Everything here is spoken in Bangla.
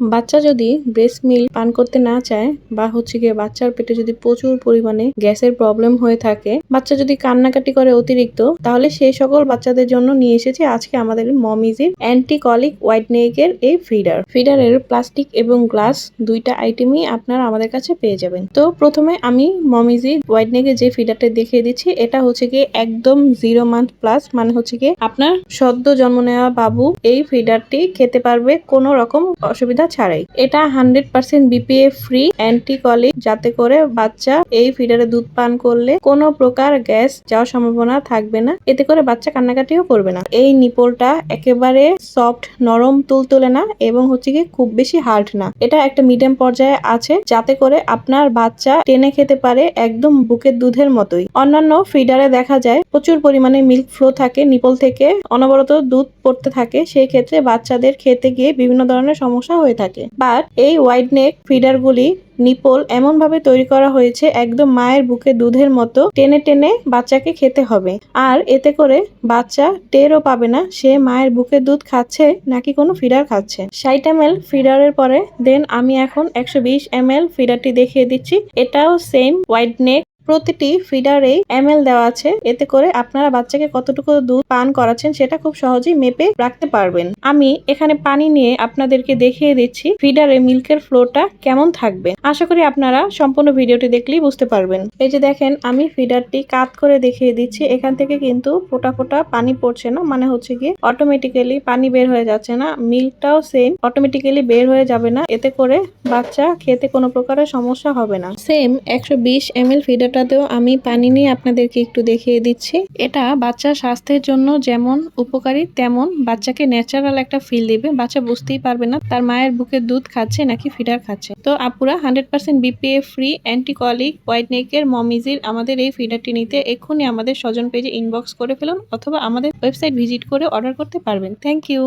বাচ্চা যদি ব্রেস্ট মিল্ক পান করতে না চায় বা হচ্ছে গিয়ে বাচ্চার পেটে যদি প্রচুর পরিমাণে গ্যাসের প্রবলেম হয়ে থাকে, বাচ্চা যদি কান্নাকাটি করে অতিরিক্ত, তাহলে সেই সকল বাচ্চাদের জন্য নিয়ে এসেছি আজকে আমাদের মমিজির অ্যান্টি কলিক হোয়াইটনেকের এই ফিডার ফিডারের প্লাস্টিক এবং গ্লাস দুইটা আইটেমই আপনারা আমাদের কাছে পেয়ে যাবেন। তো প্রথমে আমি মমিজি হোয়াইটনেকের যে ফিডারটা দেখিয়ে দিচ্ছি, এটা হচ্ছে গিয়ে একদম জিরো মান্থ প্লাস মানে হচ্ছে গিয়ে আপনার সদ্য জন্ম নেওয়া বাবু এই ফিডারটি খেতে পারবে, কোনো রকম অসুবিধা ছাড়াই। এটা hundred percent BPA free anticolic যাতে করে বাচ্চা এই ফিডারে দুধ পান করলে কোনো প্রকার গ্যাস যাওয়ার সম্ভাবনা থাকবে না। এতে করে বাচ্চা কান্নাকাটিও করবে না। এই নিপলটা একেবারে সফট নরম, তুলতুলে না এবং হচ্ছে কি খুব বেশি হার্ড না। এটা একটা মিডিয়াম পর্যায়ে আছে, যাতে করে আপনার বাচ্চা টেনে খেতে পারে একদম বুকের দুধের মতোই। অন্যান্য ফিডারে দেখা যায়, প্রচুর পরিমাণে মিল্ক ফ্লো থাকে নিপল থেকে। অনবরত দুধ পড়তে থাকে, সেই ক্ষেত্রে বাচ্চাদের খেতে গিয়ে বিভিন্ন ধরনের সমস্যা হয়ে থাকে। বাট এই হোয়াইট নেক ফিডার গুলি নিপল এমন ভাবে তৈরি করা হয়েছে, একদম মায়ের বুকে দুধের মতো টেনে টেনে বাচ্চাকে খেতে হবে। আর এতে করে বাচ্চা টেরও পাবে না, সে মায়ের বুকে দুধ খাচ্ছে নাকি কোনো ফিডার খাচ্ছে। ষাট এম ফিডারের পরে দেন আমি এখন একশো বিশ এম ফিডারটি দেখিয়ে দিচ্ছি। এটাও সেম হোয়াইট নেক প্রতিটি ফিডারে এম দেওয়া আছে। এতে করে আপনারা বাচ্চাকে কতটুকু দুধ পান করাচ্ছেন সেটা খুব সহজেই মেপে রাখতে পারবেন। আমি এখানে পানি নিয়ে আপনাদেরকে দেখিয়ে দিচ্ছি ফিডারে মিল্কের ফ্লোটা কেমন থাকবে। আশা করি আপনারা সম্পূর্ণ ভিডিওটি দেখলেই বুঝতে পারবেন। এই যে দেখেন, আমি ফিডারটি কাত করে দেখিয়ে দিচ্ছি। এখান থেকে কিন্তু ফোটা ফোটা পানি পড়ছে না মানে হচ্ছে গিয়ে অটোমেটিক্যালি পানি বের হয়ে যাচ্ছে না। মিল্কটাও সেম অটোমেটিক্যালি বের হয়ে যাবে না। এতে করে বাচ্চা খেতে কোনো প্রকারের সমস্যা হবে না। সেম একশো বিশ এম এল ফিডারটাতেও আমি পানি নিয়ে আপনাদেরকে একটু দেখিয়ে দিচ্ছি। এটা বাচ্চার স্বাস্থ্যের জন্য যেমন উপকারী, তেমন বাচ্চাকে ন্যাচারাল একটা ফিল দিবে। বাচ্চা বুঝতেই পারবে না, তার মায়ের বুকে দুধ খাচ্ছে নাকি ফিডার খাচ্ছে। তো আপুরা hundred percent BPA free anticolic white নেকের মমিজির আমাদের এই ফিডারটি নিতে এক্ষুনি আমাদের স্বজন পেজে ইনবক্স করে ফেলুন অথবা আমাদের ওয়েবসাইট ভিজিট করে অর্ডার করতে পারবেন। Thank you